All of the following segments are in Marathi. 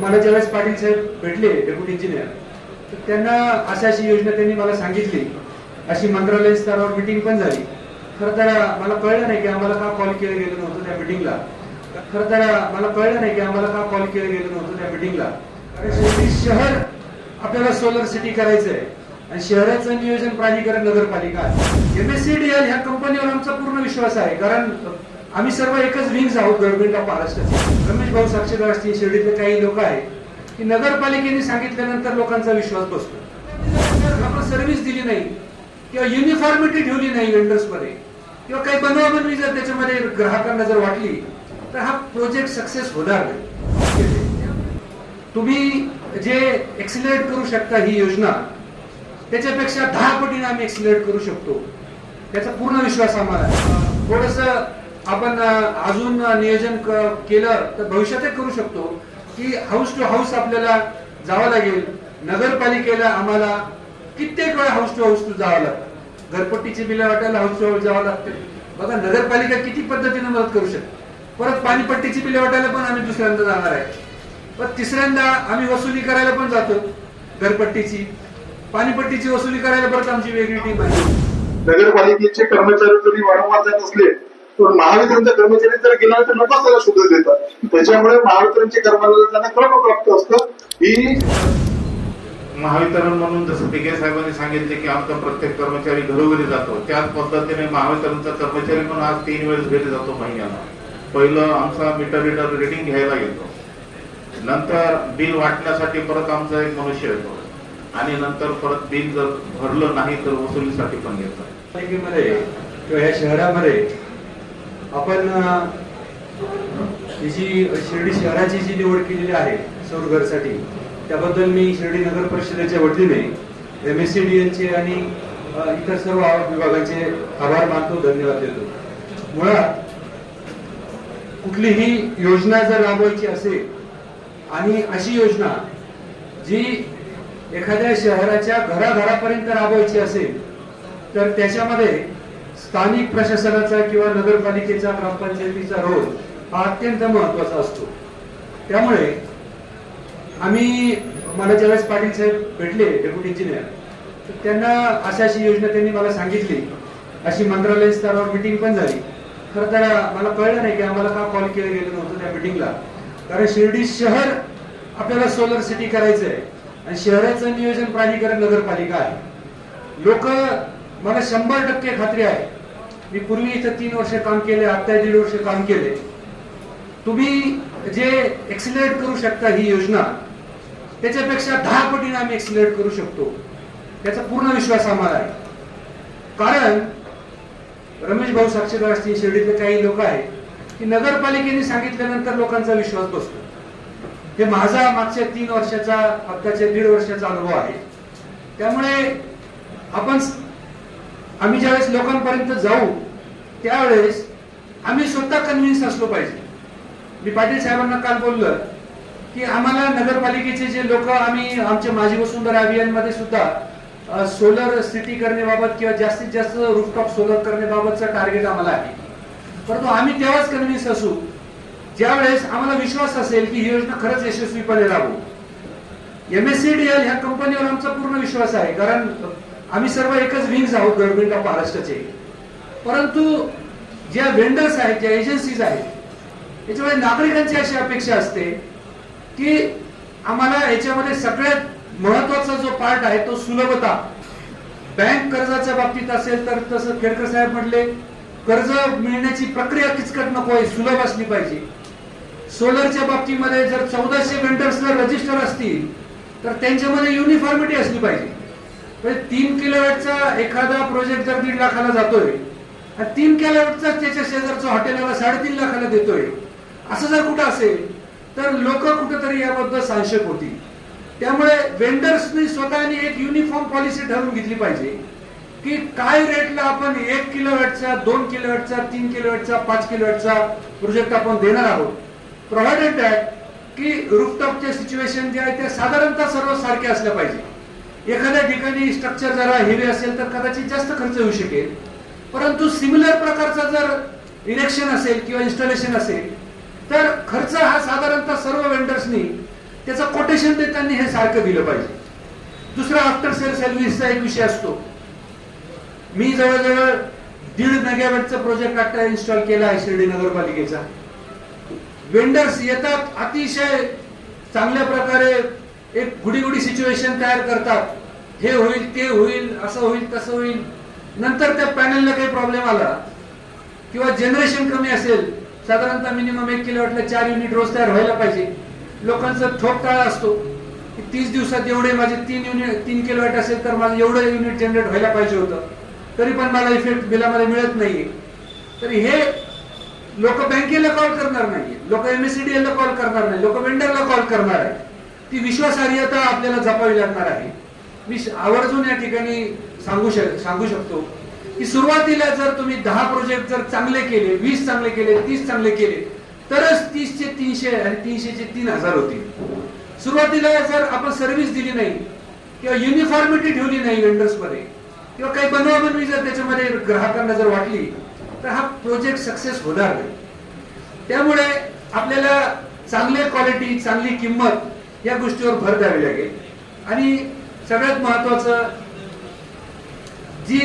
मला ज्यावेळेस पाटील साहेब भेटले डेप्युटी इंजिनियर तर त्यांना अशा अशी योजना त्यांनी मला सांगितली. अशी मंत्रालय स्तरावर मिटिंग पण झाली. खरं तर मला कळलं नाही की आम्हाला का कॉल केलं गेलं नव्हतं त्या मिटिंगला खरं तर मला कळलं नाही की आम्हाला का कॉल केलं गेलं नव्हतं त्या मिटिंगला कारण शेवटी शहर आपल्याला सोलर सिटी करायचं आहे आणि शहराचं नियोजन प्राधिकरण नगरपालिका एमएससीडीएल ह्या कंपनीवर आमचा पूर्ण विश्वास आहे. कारण आम्ही सर्व एकच विंग्स आहोत गव्हर्नमेंट ऑफ महाराष्ट्राचे रमेश भाऊ साक्षीदार असतील शिर्डीतले काही लोक आहेत की नगरपालिकेने सांगितल्यानंतर लोकांचा विश्वास बसतो. आपण सर्व्हिस दिली नाही किंवा युनिफॉर्मिटी ठेवली नाही वेंडर्समध्ये किंवा काही बनवाबनवी जर त्याच्यामध्ये ग्राहकांना जर वाटली तर हा प्रोजेक्ट सक्सेस होणार नाही. तुम्ही जे एक्सिलेट करू शकता ही योजना त्याच्यापेक्षा दहा पटीने आम्ही एक्सिलेट करू शकतो. त्याचा पूर्ण विश्वास आम्हाला थोडस आपण अजून नियोजन केलं तर भविष्यातही करू शकतो की हाऊस टू हाऊस आपल्याला जावं लागेल. नगरपालिकेला आम्हाला कित्येक वेळा हाऊस टू हाऊस टू जावं लागतं. घरपट्टीची बिलं वाटायला हाऊस टू हाऊस जावं लागते. बघा नगरपालिका किती पद्धतीने मदत करू शकते. परत पाणीपट्टीची बिलं वाटायला पण आम्ही दुसऱ्यांदा जाणार आहे. पण तिसऱ्यांदा आम्ही वसुली करायला पण जातो घरपट्टीची. पाणीपट्टीची वसुली करायला परत आमची वेगळी टीम आहे. नगरपालिकेचे कर्मचारी जरी वारंवार जात असले महावितरणचे कर्मचारी जर गेला तर नफाच त्याला शोधत देतात. त्याच्यामुळे महावितरणचे कर्मचारी त्यांना क्रमप्राप्त असतं. ही महावितरण म्हणून जसं पिके साहेबांनी सांगितले की आमचा प्रत्येक कर्मचारी घरोघरी जातो त्याच पद्धतीने महावितरणचा कर्मचारी पण आज तीन वेळेस घरी जातो महिन्याला. पहिलं आमचा मीटर रिडर रिडिंग घ्यायला येतो. नंतर बिल वाटण्यासाठी परत आमचा एक मनुष्य येतो. आणि नंतर परत बिल जर भरलं नाही तर वसुलीसाठी पण ह्या शहरामध्ये आपण ही जी शिर्डी शहराची जी निवड केलेली आहे सौरघरसाठी त्याबद्दल मी शिर्डी नगर परिषदेच्या वतीने एम एस सी डी एलचे आणि इतर सर्व विभागाचे आभार मानतो धन्यवाद देतो. मुळात कुठलीही योजना जर राबवायची असेल आणि अशी योजना जी एखाद्या शहराच्या घराघरापर्यंत राबवायची असेल तर त्याच्यामध्ये स्थानिक प्रशासनाचा किंवा नगरपालिकेचा ग्रामपंचायतीचा रोल हा अत्यंत महत्त्वाचा असतो. त्यामुळे आम्ही मला ज्यावेळेस पाटील साहेब भेटले डेप्युटी इंजिनियर तर त्यांना अशा अशी योजना त्यांनी मला सांगितली. अशी मंत्रालय स्तरावर मिटिंग पण झाली. खरं तर मला कळलं नाही की आम्हाला का कॉल केलं गेलं नव्हतं त्या मिटिंगला कारण शिर्डी शहर आपल्याला सोलर सिटी करायचं आहे आणि शहराचं नियोजन प्राधिकरण नगरपालिका आहे. लोक मला शंभर टक्के खात्री आहे. मी पूर्वी इथं तीन वर्ष काम केले आता दीड वर्ष काम केले. तुम्ही जे एक्सिलरेट करू शकता ही योजना त्याच्यापेक्षा दहा पटीने आम्ही एक्सिलरेट करू शकतो. त्याचा पूर्ण विश्वास आम्हाला आहे. कारण रमेश भाऊ साक्षीदार असतील शिर्डीतले काही लोक आहेत की नगरपालिकेने सांगितल्यानंतर लोकांचा विश्वास बसतो. हे माझा मागच्या तीन वर्षाचा आत्ताच्या दीड वर्षाचा अनुभव आहे. त्यामुळे आपण आम्ही ज्यावेळेस लोकांपर्यंत जाऊ त्यावेळेस आम्ही स्वतः कन्व्हिन्स असलो पाहिजे. मी पाटील साहेबांना काल बोललं की आम्हाला नगरपालिकेचे जे लोक आम्ही आमच्या माझी वसुंधरा अभियानमध्ये सुद्धा सोलर सिटी करण्याबाबत किंवा जास्तीत जास्त रूफटॉप सोलर करण्याबाबतचा टार्गेट आम्हाला आहे. परंतु आम्ही तेव्हाच कन्व्हिन्स असू ज्यावेळेस आम्हाला विश्वास असेल की ही योजना खरंच यशस्वीपणे राबवू M S C D L ह्या कंपनीवर आमचा पूर्ण विश्वास आहे कारण आम्ही सर्व एकच विंग्स आहोत गव्हर्नमेंट ऑफ महाराष्ट्राचे. परंतु ज्या वेंडर्स आहेत ज्या एजन्सीज आहेत याच्यामध्ये नागरिकांची अशी अपेक्षा असते की आम्हाला याच्यामध्ये सगळ्यात महत्त्वाचा जो पार्ट आहे तो सुलभता. बँक कर्जाच्या बाबतीत असेल तर तसं खेडकर साहेब म्हटले कर्ज मिळण्याची प्रक्रिया किचकट नको आहे सुलभ असली पाहिजे. सोलरच्या बाबतीमध्ये जर चौदाशे वेंडर्स जर रजिस्टर असतील तर त्यांच्यामध्ये युनिफॉर्मिटी असली पाहिजे. म्हणजे तीन किलोवॅटचा एखादा प्रोजेक्ट जर दीड लाखाला जातोय आणि तीन किलोवॅटचा त्याच्या शेजारचं हॉटेलला साडेतीन लाखाला देतोय असं जर कुठं असेल तर लोक कुठंतरी याबद्दल सांशक होतील. त्यामुळे वेंडर्सनी स्वतःनी एक युनिफॉर्म पॉलिसी ठरवून घेतली पाहिजे की काय रेटला आपण एक किलोवॅटचा दोन किलोवॅटचा तीन किलोवॅटचा पाच किलोवॅटचा प्रोजेक्ट आपण देणार आहोत. प्रोव्हायडेड दॅट की रुफटॉपच्या सिच्युएशन जे आहे त्या साधारणतः सर्व सारख्या असल्या पाहिजे. एखाद्या ठिकाणी स्ट्रक्चर जरा हेवी असेल तर कदाचित जास्त खर्च येऊ शकेल. परंतु सिमिलर प्रकारचा जर इलेक्शन असेल किंवा इन्स्टॉलेशन असेल तर खर्च हा साधारणतः सर्व वेंडर्सनी त्याचं कोटेशन देताना हे सारखं दिलं पाहिजे. दुसरा आफ्टर सेल सर्व्हिसचा एक विषय असतो. मी जवळजवळ दीड मेगावॅटचा प्रोजेक्ट आता इन्स्टॉल केला आहे शिर्डी नगरपालिकेचा. वेंडर्स येतात अतिशय चांगल्या प्रकारे एक गुडी गुडी सिच्युएशन तयार करतात. हे होईल ते होईल असं होईल तसं होईल. नंतर त्या पॅनलला काही प्रॉब्लेम आला. किंवा जनरेशन कमी असेल साधारणतः मिनिमम एक किलोवॅटला चार युनिट रोज तयार व्हायला पाहिजे. लोकांचा ठोक काळा असतो. की तीस दिवसात एवढे माझे तीन युनिट तीन किलोवॅट असेल तर माझं एवढं युनिट जनरेट व्हायला पाहिजे होतं. तरी पण मला इफेक्ट बिलामध्ये मिळत नाहीये. तर हे लोक बँकेला कॉल करणार नाही लोक एमएससीडीएल ला कॉल करणार नाही. लोक वेंडरला कॉल करणार आहे. ती विश्वासार्हता आपल्याला जपावी लागणार आहे. मी आवर्जून या ठिकाणी सांगू शक सांगू शकतो की सुरुवातीला जर तुम्ही दहा प्रोजेक्ट जर चांगले केले वीस चांगले केले तीस चांगले केले तरच तीसचे तीनशे आणि तीनशेचे तीन हजार होतील. सुरुवातीला जर आपण सर्व्हिस दिली नाही किंवा युनिफॉर्मिटी ठेवली नाही वेंडर्समध्ये किंवा काही बनवाबनवी जर त्याच्यामध्ये ग्राहकांना जर वाटली तर हा प्रोजेक्ट सक्सेस होणार नाही. त्यामुळे आपल्याला चांगली क्वालिटी चांगली किंमत या गोष्टीवर भर द्यावी लागेल. आणि सगळ्यात महत्वाचं जी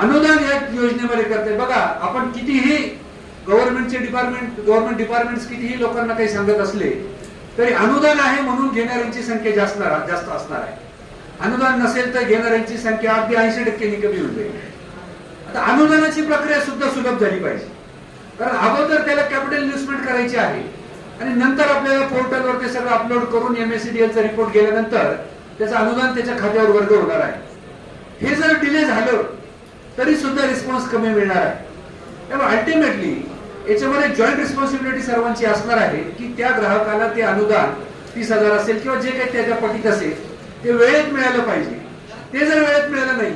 अनुदान या योजनेमध्ये करते बघा आपण कितीही गव्हर्नमेंटचे डिपार्टमेंट गव्हर्नमेंट डिपार्टमेंट कितीही लोकांना काही सांगत असले तरी अनुदान आहे म्हणून घेणाऱ्यांची संख्या जास्त जास्त असणार आहे. अनुदान नसेल तर घेणाऱ्यांची संख्या अगदी ऐंशी टक्क्यांनी कमी होऊन जाईल. आता अनुदानाची प्रक्रिया सुद्धा सुलभ झाली पाहिजे. कारण अगोदर त्याला कॅपिटल इन्व्हेस्टमेंट करायची आहे. आणि नंतर आपल्याला पोर्टलवर ते सगळं अपलोड करून एमएससीडीएलचा रिपोर्ट गेल्यानंतर त्याचं अनुदान त्याच्या खात्यावर वर्ग होणार आहे. हे जर डिले झालं तरी सुद्धा रिस्पॉन्स कमी मिळणार आहे. त्यामुळे अल्टिमेटली याच्यामध्ये जॉईंट रिस्पॉन्सिबिलिटी सर्वांची असणार आहे की त्या ग्राहकाला ते अनुदान तीस हजार असेल किंवा जे काही त्याच्या पटीत असेल ते वेळेत मिळालं पाहिजे. ते जर वेळेत मिळालं नाही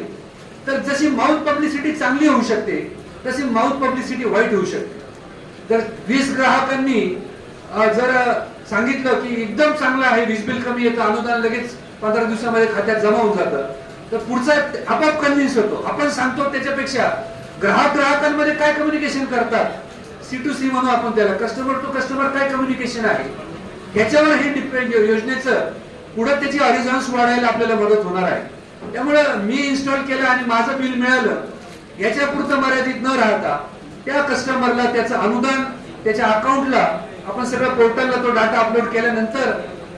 तर जशी माउथ पब्लिसिटी चांगली होऊ शकते तशी माउथ पब्लिसिटी वाईट होऊ शकते. तर वीस ग्राहकांनी जर सांगितलं की एकदम चांगलं आहे वीज बिल कमी येतं अनुदान लगेच पंधरा दिवसामध्ये खात्यात जमा होऊन जातं. तर पुढचा आपोआप कन्व्हिन्स होतो. आपण सांगतो त्याच्यापेक्षा ग्राहक ग्राहकांमध्ये काय कम्युनिकेशन करतात? सी टू सी म्हणू आपण त्याला. कस्टमर टू कस्टमर काय कम्युनिकेशन आहे? ह्याच्यावर हे डिपेंड योजनेचं पुढे त्याची अरिझॉन्स वाढायला आपल्याला मदत होणार आहे. त्यामुळं मी इन्स्टॉल केलं आणि माझं बिल मिळालं. याच्या पुरतं मर्यादित न राहता त्या कस्टमरला त्याचं अनुदान त्याच्या अकाउंटला आपण सगळ्या पोर्टलला तो डाटा अपलोड केल्यानंतर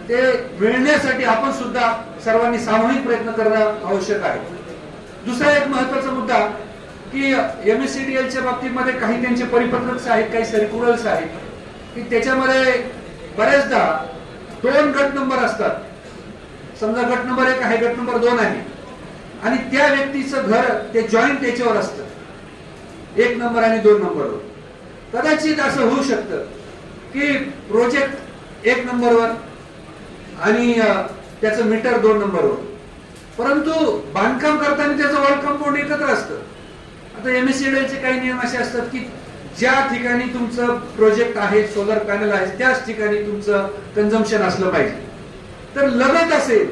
ते मिळण्यासाठी आपण सुद्धा सर्वांनी सामूहिक प्रयत्न करणं आवश्यक आहे. दुसरा एक महत्त्वाचा मुद्दा की एम एस सी डी एलच्या बाबतीमध्ये काही त्यांचे परिपत्रक आहेत काही सर्क्युलर्स आहेत. की त्याच्यामध्ये बऱ्याचदा दोन गट नंबर असतात. समजा गट नंबर एक आहे गट नंबर दोन आहे. आणि त्या व्यक्तीचं घर ते जॉईंट याच्यावर असतं. एक नंबर आणि दोन नंबरवर कदाचित असं होऊ शकतं. की प्रोजेक्ट एक नंबरवर आणि त्याचं मीटर दोन नंबरवर परंतु बांधकाम करताना त्याचं वॉल कंपाऊंड एकत्र असतं. आता एम एस चे काही नियम असे असतात की ज्या ठिकाणी तुमचं प्रोजेक्ट आहे सोलर पॅनल आहे त्याच ठिकाणी तुमचं कन्झम्पन असलं पाहिजे. तर लगत असेल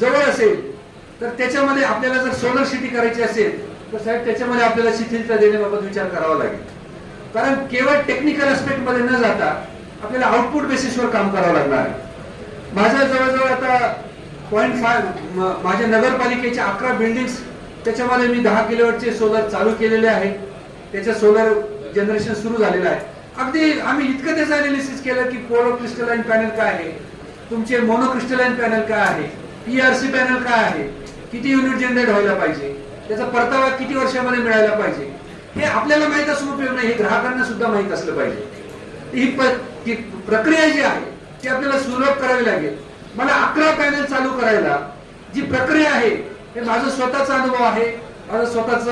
जवळ असेल तर त्याच्यामध्ये आपल्याला जर सोलर सिटी करायची असेल तर साहेब त्याच्यामध्ये आपल्याला शिथिलता देण्याबाबत विचार करावा लागेल. कारण केवळ टेक्निकल अस्पेक्टमध्ये न जाता आपल्याला आउटपुट बेसिसवर काम करावं लागणार. आहे माझ्या जवळजवळ आता पॉईंट फाय माझ्या नगरपालिकेच्या अकरा बिल्डिंग्स त्याच्यामध्ये मी दहा किलोवॅटचे सोलर चालू केलेले आहे. त्याच्या सोलर जनरेशन सुरू झालेलं आहे. अगदी आम्ही इतकं त्याचं अनालिसिस केलं की पोलो क्रिस्टलाइन पॅनल काय आहे? तुमचे मोनो क्रिस्टलाइन पॅनल काय आहे? ई आर सी पॅनल काय आहे? किती युनिट जनरेट व्हायला पाहिजे? त्याचा परतावा किती वर्षामध्ये मिळायला पाहिजे? हे आपल्याला माहीत असून उपयोग नाही हे ग्राहकांना सुद्धा माहीत असलं पाहिजे. ही ती प्रक्रिया जी आहे ती आपल्याला सुलभ करावी लागेल. मला अकरा पॅनल चालू करायला जी प्रक्रिया आहे हे माझं स्वतःचा अनुभव आहे. माझं स्वतःच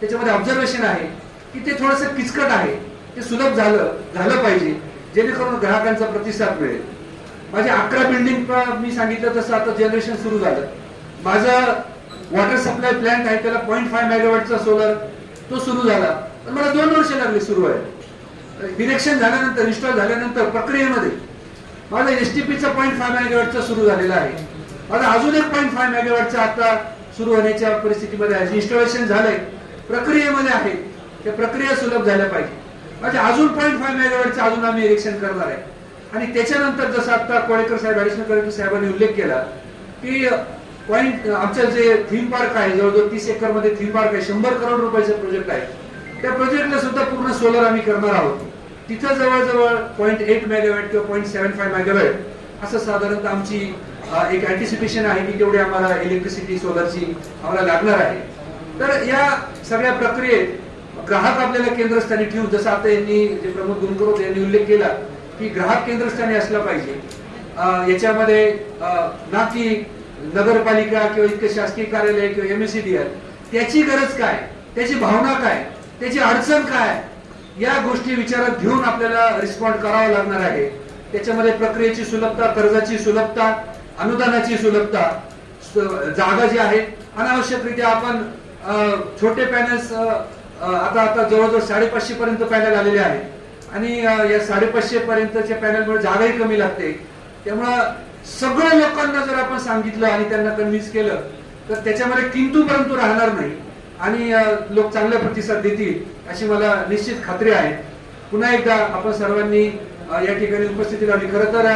त्याच्यामध्ये ऑब्झर्वेशन आहे की ते थोडस किचकट आहे. ते सुलभ झालं झालं पाहिजे जेणेकरून ग्राहकांचा प्रतिसाद मिळेल. माझे अकरा बिल्डिंग मी सांगितलं तसं आता जनरेशन सुरू झालं. माझं वॉटर सप्लाय प्लॅन आहे त्याला पॉईंट फाय मेगावॅटचा सोलर तो सुरू झाला. पण मला दोन वर्ष लागली सुरू आहे इलेक्शन झाल्यानंतर इन्स्टॉल झाल्यानंतर प्रक्रियेमध्ये. माझा एसटीपीचा पॉईंट फाय मेगावॅटचा सुरू झालेला आहे. माझा अजून एक पॉईंट फाय मेगावॅटचा आता सुरू होण्याच्या परिस्थितीमध्ये आहे. इन्स्टॉलेशन झालंय प्रक्रियेमध्ये आहे. त्या प्रक्रिया सुलभ झाल्या पाहिजे. म्हणजे अजून पॉईंट फाय मेगावॅटचं अजून आम्ही इरेक्शन करणार आहे. आणि त्याच्यानंतर जसं आता कोळेकर साहेब ऍडिशनल कलेक्टर साहेबांनी उल्लेख केला की पॉईंट आमचं जे थीम पार्क आहे जवळजवळ तीस एकरमध्ये थीम पार्क आहे शंभर करोड रुपयाचा प्रोजेक्ट आहे. त्या प्रोजेक्टला सुद्धा पूर्ण सोलर आम्ही करणार आहोत. तिथं जवळजवळ पॉईंट एट मेगावॅट किंवा पॉईंट सेव्हन फाय मेगावॅट असं साधारणतः आमची एक अँटिसिपेशन आहे की तेवढी आम्हाला इलेक्ट्रिसिटी सोलरची आम्हाला लागणार आहे. तर या सगळ्या प्रक्रियेत ग्राहक आपल्याला केंद्रस्थानी ठेवून जसं आता यांनी जे प्रमोद गुणकरोत यांनी उल्लेख केला की ग्राहक केंद्रस्थानी असला पाहिजे. याच्यामध्ये ना की नगरपालिका किंवा इतके शासकीय कार्यालय किंवा एमएससीडीआर त्याची गरज काय? त्याची भावना काय? त्याची अडचण काय? या गोष्टी विचारात घेऊन आपल्याला रिस्पॉन्ड करावा लागणार आहे. त्याच्यामध्ये प्रक्रियेची सुलभता कर्जाची सुलभता अनुदानाची सुलभता जागा जी आहे अनावश्यकरित्या आपण छोटे पॅनल्स आता आता जवळजवळ साडेपाचशे पर्यंत पॅनल आलेले आहे आणि या साडेपाचशे पर्यंतच्या पॅनलमुळे जागाही कमी लागते. त्यामुळं सगळ्या लोकांना जर आपण सांगितलं आणि त्यांना कन्व्हिन्स केलं तर त्याच्यामध्ये किंतू परंतु राहणार नाही. आणि लोक चांगला प्रतिसाद देतील अशी मला निश्चित खात्री आहे. पुन्हा एकदा आपण सर्वांनी या ठिकाणी उपस्थिती लावली खरं तर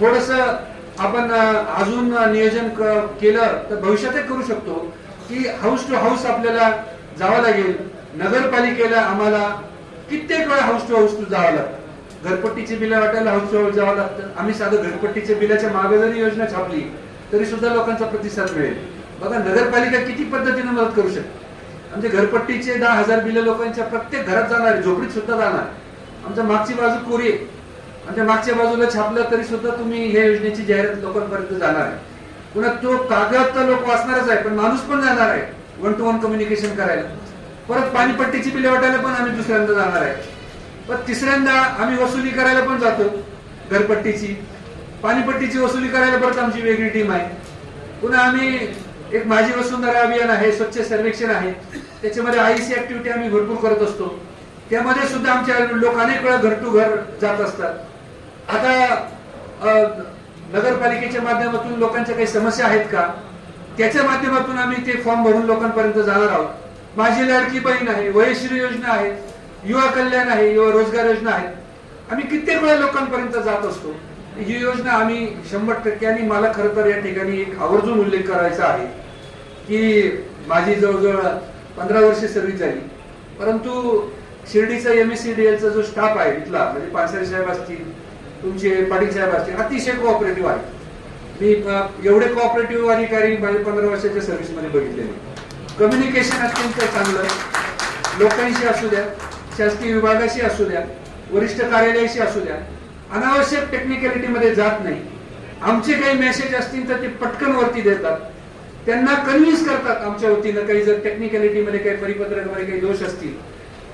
थोडस आपण अजून नियोजन केलं तर भविष्यातही करू शकतो. की हाऊस टू हाऊस आपल्याला जावं लागेल. नगरपालिकेला आम्हाला कित्येक वेळा हाऊस टू हाऊस जावं लागतं. घरपट्टीची बिलं वाटायला हाऊस जावं लागतं. आम्ही साधं घरपट्टीच्या बिलाच्या मागे जरी योजना छापली तरी सुद्धा लोकांचा प्रतिसाद मिळेल. बघा नगरपालिका किती पद्धतीने मदत करू शकते? आमचे घरपट्टीचे दहा हजार बिलं लोकांच्या प्रत्येक घरात जाणार झोपडीत सुद्धा जाणार. आमच्या मागची बाजू कोरी आहे. आमच्या मागच्या बाजूला छापलं तरी सुद्धा तुम्ही ह्या योजनेची जाहिरात लोकांपर्यंत जाणार आहे. पुन्हा तो कागद तर लोक वाचणारच आहे पण माणूस पण जाणार आहे. वन टू वन कम्युनिकेशन करायला. परत पाणीपट्टीची बिले वाटायला पण आम्ही दुसऱ्यांदा जाणार आहे. पण तिसऱ्यांदा आम्ही वसुली करायला पण जातो घरपट्टीची. पाणीपट्टीची वसुली करायला परत आमची वेगळी टीम आहे. पुन्हा आम्ही एक माझी वसुंधरा अभियान आहे स्वच्छ सर्वेक्षण आहे. त्याच्यामध्ये आयसी ऍक्टिव्हिटी आम्ही भरपूर करत असतो. त्यामध्ये सुद्धा आमच्या लोक अनेक वेळा घर टू घर जात असतात. आता नगरपालिकेच्या माध्यमातून लोकांच्या काही समस्या आहेत का? त्याच्या माध्यमातून आम्ही ते फॉर्म भरून लोकांपर्यंत जाणार आहोत. माझी लाडकी बहीण आहे वयश्री योजना आहे. युवा कल्याण आहे युवा रोजगार योजना आहे. आम्ही कित्येक वेळा लोकांपर्यंत जात असतो. ही योजना आम्ही शंभर टक्के आणि मला खरं तर या ठिकाणी एक आवर्जून उल्लेख करायचा आहे की माझी जवळजवळ पंधरा वर्षे सर्व्हिस झाली. परंतु शिर्डीचा एम एस सी डी एलचा जो स्टाफ आहे इथला म्हणजे पानसरे साहेब असतील तुमचे पाटील साहेब असतील अतिशय कोऑपरेटिव्ह आहे. मी एवढे कोऑपरेटिव्ह अधिकारी माझ्या पंधरा वर्षाच्या सर्व्हिसमध्ये बघितलेले. कम्युनिकेशन अत्यंत चांगलं. लोकांशी असू द्या. शासकीय विभागाशी असू द्या वरिष्ठ कार्यालयाशी असू द्या अनावश्यक टेक्निकॅलिटीमध्ये जात नाही. आमचे काही मेसेज असतील तर ते पटकन वरती देतात. त्यांना कन्व्हिन्स करतात आमच्या वतीनं काही जर टेक्निकॅलिटीमध्ये काही परिपत्रकामध्ये काही दोष असतील.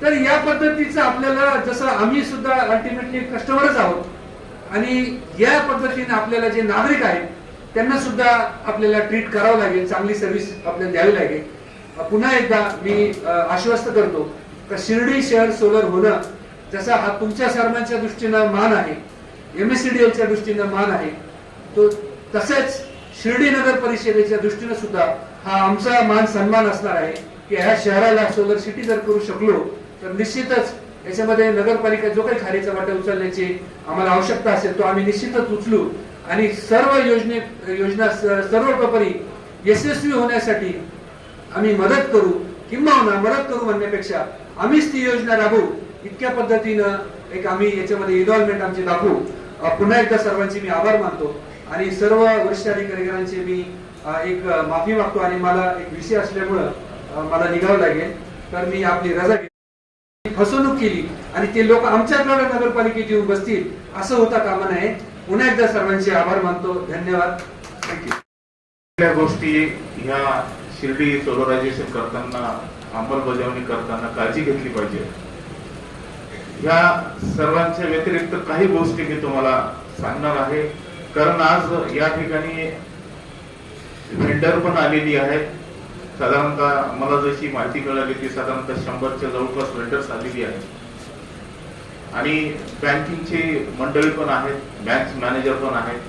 तर या पद्धतीचं आपल्याला जसं आम्ही सुद्धा अल्टिमेटली कस्टमरच आहोत आणि या पद्धतीने आपल्याला जे नागरिक आहेत त्यांना सुद्धा आपल्याला ट्रीट करावं लागेल चांगली सर्व्हिस आपल्याला द्यावी लागेल. पुन्हा एकदा मी आश्वस्त करतो तर शिर्डी शहर सोलर होणं जसा हा तुमच्या सर्वांच्या दृष्टीनं मान आहे एम एस एमएससीडीएलच्या दृष्टीनं मान आहे तो तसेच शिर्डी नगर परिषदेच्या दृष्टीनं सुद्धा हा आमचा मान सन्मान असणार आहे की ह्या शहराला सोलर सिटी जर करू शकलो तर निश्चितच याच्यामध्ये नगरपालिका जो काही खारीचा वाटा उचलण्याची आम्हाला आवश्यकता असेल तो आम्ही निश्चितच उचलू. आणि सर्व योजने योजना स- सर्वतोपरी यशस्वी होण्यासाठी आम्ही मदत करू किंवा मदत करू म्हणण्यापेक्षा आम्हीच ती योजना राबवू. इतक्या पद्धतीनं एक आम्ही याच्यामध्ये इन्व्हॉल्वमेंट आमची दाखवू. पुन्हा एकदा सर्वांचे मी आभार मानतो. आणि सर्व वरिष्ठ अधिकाऱ्यांचे मी एक माफी मागतो आणि मला एक विषय असल्यामुळं मला निघावं लागेल. तर मी आपली रजा घेतो. फसवणूक केली आणि ते लोक आमच्याकडे नगरपालिकेत येऊन बसतील असं होता कामा नये. पुन्हा एकदा सर्वांचे आभार मानतो. धन्यवाद. थँक्यू गोष्टी ह्या शिर्डी सोलरायझेशन करताना अंमलबजावणी करताना काळजी घेतली पाहिजे. या सर्वांच्या व्यतिरिक्त काही गोष्टी मी तुम्हाला सांगणार आहे. कारण आज या ठिकाणी व्हेंडर पण आलेली आहेत. साधारणतः मला जशी माहिती कळाली ती साधारणतः शंभरच्या जवळपास व्हेंडर्स आलेली आहेत. आणि बँकिंगची मंडळी पण आहेत बँक मॅनेजर पण आहेत.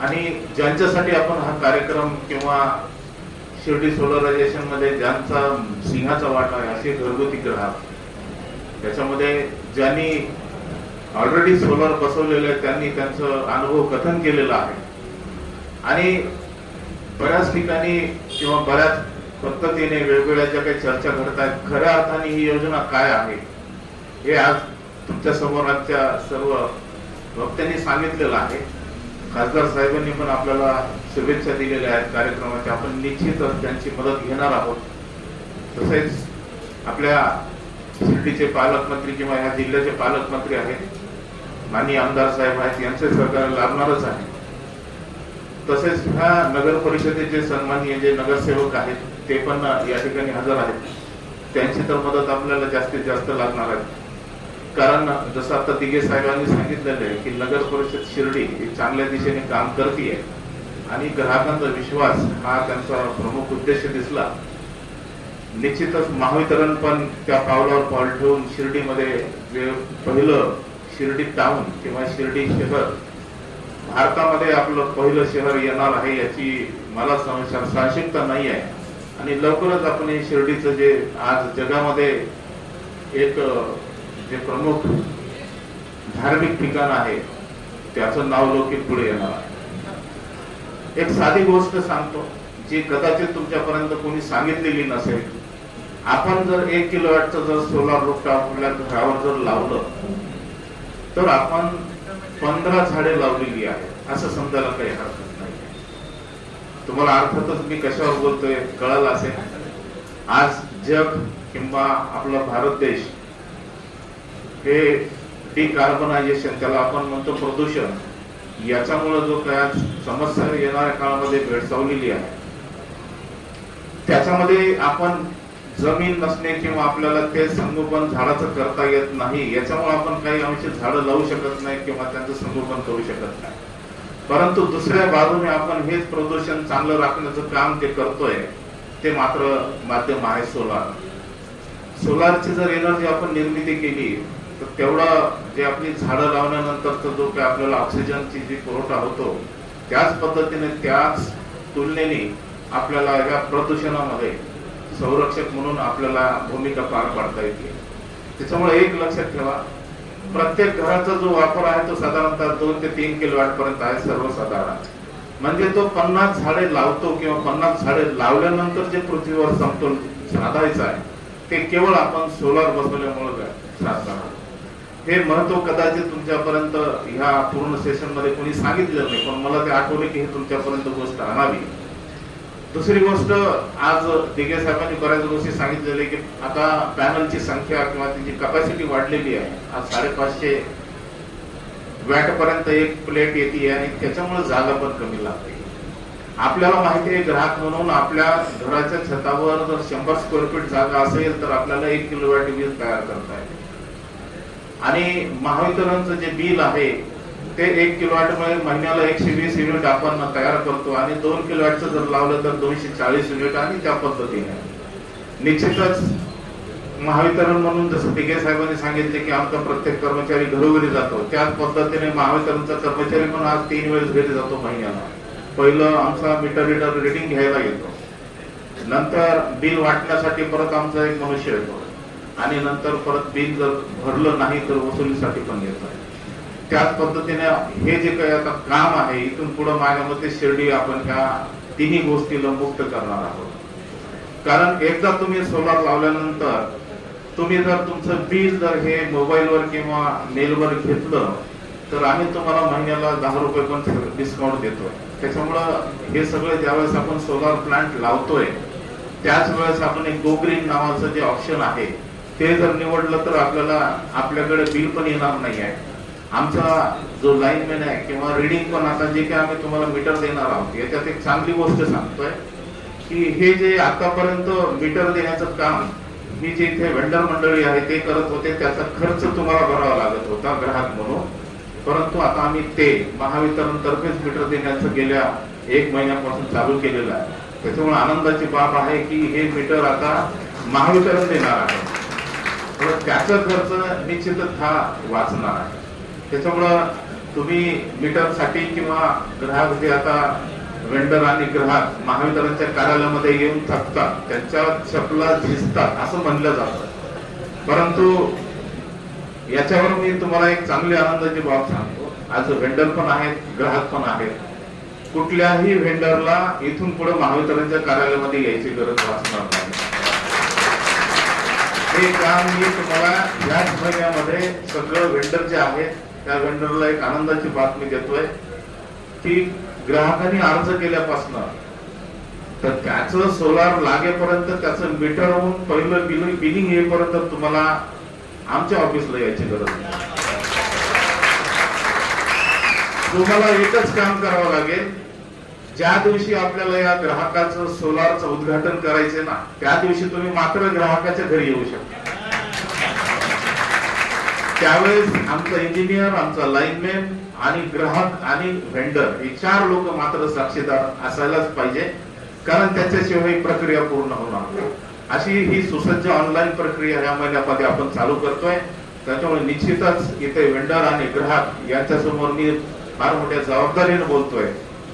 आणि ज्यांच्यासाठी आपण हा कार्यक्रम किंवा शेवटी सोलरायझेशनमध्ये ज्यांचा सिंहाचा वाटा आहे असे घरगुती ग्राहक त्याच्यामध्ये ज्यांनी ऑलरेडी सोलर बसवलेले आहे त्यांनी त्यांचं अनुभव कथन केलेलं आहे. आणि बऱ्याच ठिकाणी किंवा बऱ्याच पद्धतीने वेगवेगळ्या ज्या काही चर्चा घडत आहेत खऱ्या अर्थाने ही योजना काय आहे हे आज तुमच्यासमोर आजच्या सर्व वक्त्यांनी सांगितलेलं आहे. खासदार साहेबांनी पण आपल्याला शुभेच्छा दिलेल्या आहेत कार्यक्रमाच्या. आपण निश्चितच त्यांची मदत घेणार आहोत. तसेच आपल्या शिर्डीचे पालकमंत्री किंवा ह्या जिल्ह्याचे पालकमंत्री आहेत. माननीय आमदार साहेब आहेत यांचे सहकार्य लाभणारच आहे. तसेच ह्या नगर परिषदेचे सन्माननीय जे नगरसेवक आहेत ते पण या ठिकाणी हजर आहेत. त्यांची तर मदत आपल्याला जास्तीत जास्त लागणार आहे. कारण जसं आता दिघे साहेबांनी सांगितलेलं आहे की नगर परिषद शिर्डी ही चांगल्या दिशेने काम करते आणि ग्राहकांचा विश्वास हा त्यांचा प्रमुख उद्देश दिसला. निश्चितच महावितरण पण त्या पावलावर पाऊल ठेवून शिर्डीमध्ये जे पहिलं शिर्डी टाउन किंवा शिर्डी शहर भारतामध्ये आपलं पहिलं शहर येणार आहे याची मला समस्या साहसिकता नाही आहे. आणि लवकरच आपण हे शिर्डीचं जे आज जगामध्ये एक जे प्रमुख धार्मिक ठिकाण आहे त्याचं नाव लौकिक पुढे येणार आहे. एक साधी गोष्ट सांगतो जी कदाचित तुमच्यापर्यंत कोणी सांगितलेली नसेल. आपण जर एक किलोवॅटचं जर सोलार रूफटॉप आपल्या घरावर जर लावलं तर आपण पंधरा झाडे लावलेली आहेत असं समजायला काही हरकत नाही. तुम्हाला अर्थातच मी कशावर बोलतोय कळालं असेल? आज जग किंवा आपला भारत देश हे डिकार्बनायझेशन त्याला आपण म्हणतो प्रदूषण. याच्यामुळे जो काय समस्या येणाऱ्या काळामध्ये भेडसावलेली आहे. त्याच्यामध्ये आपण जमीन नसणे किंवा आपल्याला ते संगोपन झाडाचं करता येत नाही याच्यामुळे आपण काही अंश झाडं लावू शकत नाही किंवा त्यांचं संगोपन करू शकत नाही. परंतु दुसऱ्या बाजूने आपण हेच प्रदूषण चांगलं राखण्याचं काम ते करतोय ते मात्र माध्यम आहे सोलार. सोलारची जर एनर्जी आपण निर्मिती केली तर तेवढा जे आपली झाडं लावल्यानंतरचा जो काय आपल्याला ऑक्सिजनची जी पुरवठा होतो त्याच पद्धतीने त्याच तुलनेने आपल्याला या प्रदूषणामध्ये संरक्षक म्हणून आपल्याला भूमिका पार पाडता येते. त्याच्यामुळे एक लक्षात ठेवा प्रत्येक घराचा जो वापर आहे तो साधारणतः दोन ते तीन किलोवॅट पर्यंत आहे सर्वसाधारण. म्हणजे तो पन्नास झाडे लावतो किंवा पन्नास झाडे लावल्यानंतर जे पृथ्वीवर समतोल साधायचा आहे ते केवळ आपण सोलार बसवल्यामुळे साधणार हे महत्त्व कदाचित तुमच्यापर्यंत ह्या पूर्ण सेशनमध्ये कोणी सांगितलं नाही पण मला ते आठवले की हे तुमच्यापर्यंत गोष्ट आणावी. दुसरी गोष्ट आज दिगे साहेबांनी बऱ्याच गोष्टी सांगितलेल्या की आता पॅनलची संख्या किंवा त्यांची कपॅसिटी वाढलेली आहे. आज साडेपाचशे वॅट पर्यंत एक प्लेट येते आणि त्याच्यामुळे जागा पण कमी लागते. आपल्याला माहिती आहे ग्राहक म्हणून आपल्या घराच्या छतावर जर शंभर स्क्वेअर फीट जागा असेल तर आपल्याला एक किलोवॅट वीज तयार करता येते. आणि महावितरणचं जे बिल आहे ते एक किलोवॅटमध्ये महिन्याला एकशे वीस युनिट आपण तयार करतो आणि दोन किलोवॅटचं जर लावलं तर दोनशे चाळीस युनिट आणि त्या पद्धतीने. निश्चितच महावितरण म्हणून जसं दिघे साहेबांनी सांगितले की आमचा प्रत्येक कर्मचारी घरोघरी जातो त्याच पद्धतीने महावितरणचा कर्मचारी पण आज तीन वेळेस घरी जातो महिन्याला. पहिलं आमचा मीटर रिडर रिडिंग घ्यायला येतो. नंतर बिल वाटण्यासाठी परत आमचा एक मनुष्य येतो. आणि नंतर परत बिल जर भरलं नाही तर वसुलीसाठी पण येतो त्याच पद्धतीने हे जे काही आता काम आहे इथून पुढे माझ्या मते शिर्डी आपण त्या तिन्ही गोष्टीला मुक्त करणार आहोत. कारण एकदा तुम्ही सोलार लावल्यानंतर तुम्ही जर तुमचं बिल जर हे मोबाईलवर किंवा मेलवर घेतलं तर आम्ही तुम्हाला महिन्याला दहा रुपये पण डिस्काउंट देतो त्याच्यामुळं हे सगळं ज्यावेळेस आपण सोलार प्लांट लावतोय त्याच वेळेस आपण एक गोग्रीन नावाचं जे ऑप्शन आहे ते जर निवडलं तर आपल्याला आपल्याकडे बिल पण येणार नाही आहे. आमचा जो लाईनमॅन आहे किंवा रिडिंग पण आता जे काही आम्ही तुम्हाला मीटर देणार आहोत याच्यात एक चांगली गोष्ट सांगतोय की हे जे आतापर्यंत मीटर देण्याचं काम ही जे इथे वेंडर मंडळी आहे ते करत होते त्याचा खर्च तुम्हाला भरावा लागत होता ग्राहक म्हणून. परंतु आता आम्ही ते महावितरण तर्फेच मीटर देण्याचं गेल्या एक महिन्यापासून चालू केलेलं आहे. त्याच्यामुळे आनंदाची बाब आहे की हे मीटर आता महावितरण देणार आहे. त्याचा खर्च निश्चितच हा वाचणार आहे. त्याच्यामुळं तुम्ही मीटरसाठी किंवा ग्राहक जे आता वेंडर आणि ग्राहक महावितरणच्या कार्यालयामध्ये येऊन थकतात त्यांच्या चपला झिजतात असं म्हणलं जातं. परंतु याच्यावर मी तुम्हाला एक चांगली आनंदाची बाब सांगतो. आज व्हेंडर पण आहेत ग्राहक पण आहेत. कुठल्याही व्हेंडरला इथून पुढे महावितरणच्या कार्यालयामध्ये यायची गरज भासणार नाही. हे काम मी तुम्हाला याच महिन्यामध्ये सगळं व्हेंडर जे आहे त्या व्हेंडरला एक आनंदाची बातमी देतोय. की ग्राहकांनी अर्ज केल्यापासून तर त्याचं सोलार लागेपर्यंत त्याचं मीटर होऊन पहिलं बिलिंग बिलिंग येईपर्यंत तुम्हाला आमच्या ऑफिसला यायची गरज नाही. तुम्हाला एकच काम करावं लागेल ज्या दिवशी आपल्याला या ग्राहकाचं सोलारचं उद्घाटन करायचे ना त्या दिवशी तुम्ही मात्र ग्राहकाच्या घरी येऊ शकता. त्यावेळेस आमचा इंजिनियर आमचा लाईनमॅन आणि ग्राहक आणि व्हेंडर हे चार लोक मात्र साक्षीदार असायलाच पाहिजे कारण त्याच्याशिवाय प्रक्रिया पूर्ण होणार अशी ही सुसज्ज ऑनलाईन प्रक्रिया या महिन्यामध्ये आपण चालू करतोय. त्याच्यामुळे निश्चितच इथे व्हेंडर आणि ग्राहक यांच्या समोर मी फार मोठ्या जबाबदारीने बोलतोय.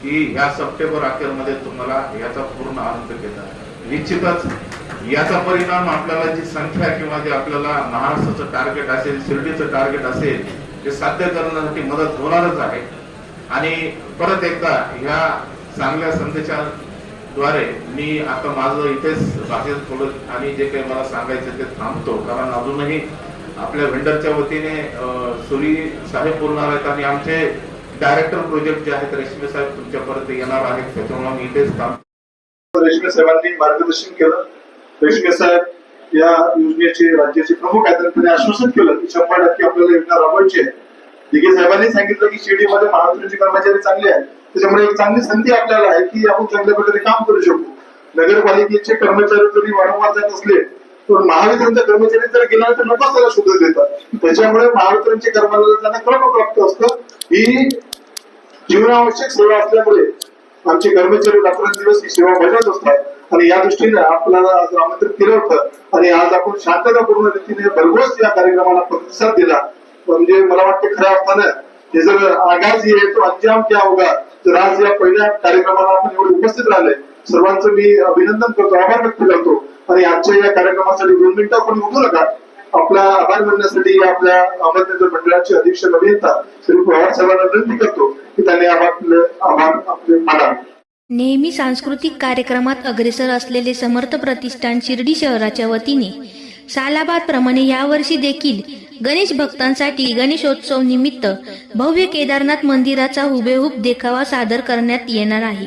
की ह्या सप्टेंबर अखेरमध्ये तुम्हाला याचा पूर्ण आनंद घेता निश्चितच याचा परिणाम आपल्याला जी संख्या किंवा जे आपल्याला महाराष्ट्राचं टार्गेट असेल शिर्डीचं टार्गेट असेल ते साध्य करण्यासाठी मदत होणारच आहे. आणि परत एकदा ह्या चांगल्या संदेशाद्वारे मी आता माझं इथेच भाषेत थोडं आणि जे काही मला सांगायचं ते थांबतो. कारण अजूनही आपल्या व्हेंडरच्या वतीने सुरी साहेब बोलणार आहेत आणि आमचे डायरेक्टर प्रोजेक्ट जे आहेत रेशमे साहेब तुमच्या परत येणार आहेत त्याच्यामुळे मी इथेच काम रेशमे साहेबांनी मार्गदर्शन केलं. रेशमे साहेब या योजनेचे राज्याचे प्रमुख आहेत त्यांनी आश्वासन केलं की शंभर टक्के आपल्याला योजना राबवायची आहे. दिघे साहेबांनी सांगितलं की शिर्डी मध्ये महाराष्ट्राचे कर्मचारी चांगले आहेत. त्याच्यामुळे एक चांगली संधी आपल्याला आहे की आपण चांगल्या प्रकारे काम करू शकू. नगरपालिकेचे कर्मचारी जरी वारंवार जात असले पण महावितरणचे कर्मचारी जर गेला तर नकोच त्याला शोध देतात. त्याच्यामुळे महावितरणचे कर्मचारी त्यांना क्रमप्राप्त असतं. ही जीवनावश्यक सेवा असल्यामुळे आमचे कर्मचारी रात्रंदिवस ही सेवा बजावत असतात. आणि या दृष्टीने आपल्याला आज आमंत्रित केलं होतं. आणि आज आपण शांततापूर्ण रीतीने भरघोस या कार्यक्रमाला प्रतिसाद दिला. म्हणजे मला वाटतं खऱ्या अर्थानं हे जर आगाज ये तो अंजाम क्या होगा तर आज या पहिल्या कार्यक्रमाला आपण एवढे उपस्थित राहिले सर्वांचं मी अभिनंदन करतो आभार व्यक्त करतो. आणि आजच्या या कार्यक्रमासाठी दोन मिनिटं आपण उठू नका आपला आभार मानण्यासाठी आपल्या अहमदनगर मंडळाचे अध्यक्ष अभियंता श्री पवार साहेबांना विनंती करतो की त्यांनी आपले आभार आपले मानावे. नेहमी सांस्कृतिक कार्यक्रमात अग्रेसर असलेले समर्थ प्रतिष्ठान शिर्डी शहराच्या वतीने सालाबाद प्रमाणे यावर्षी देखील गणेश भक्तांसाठी गणेशोत्सव निमित्त भव्य केदारनाथ मंदिराचा हुबेहूब देखावा सादर करण्यात येणार आहे.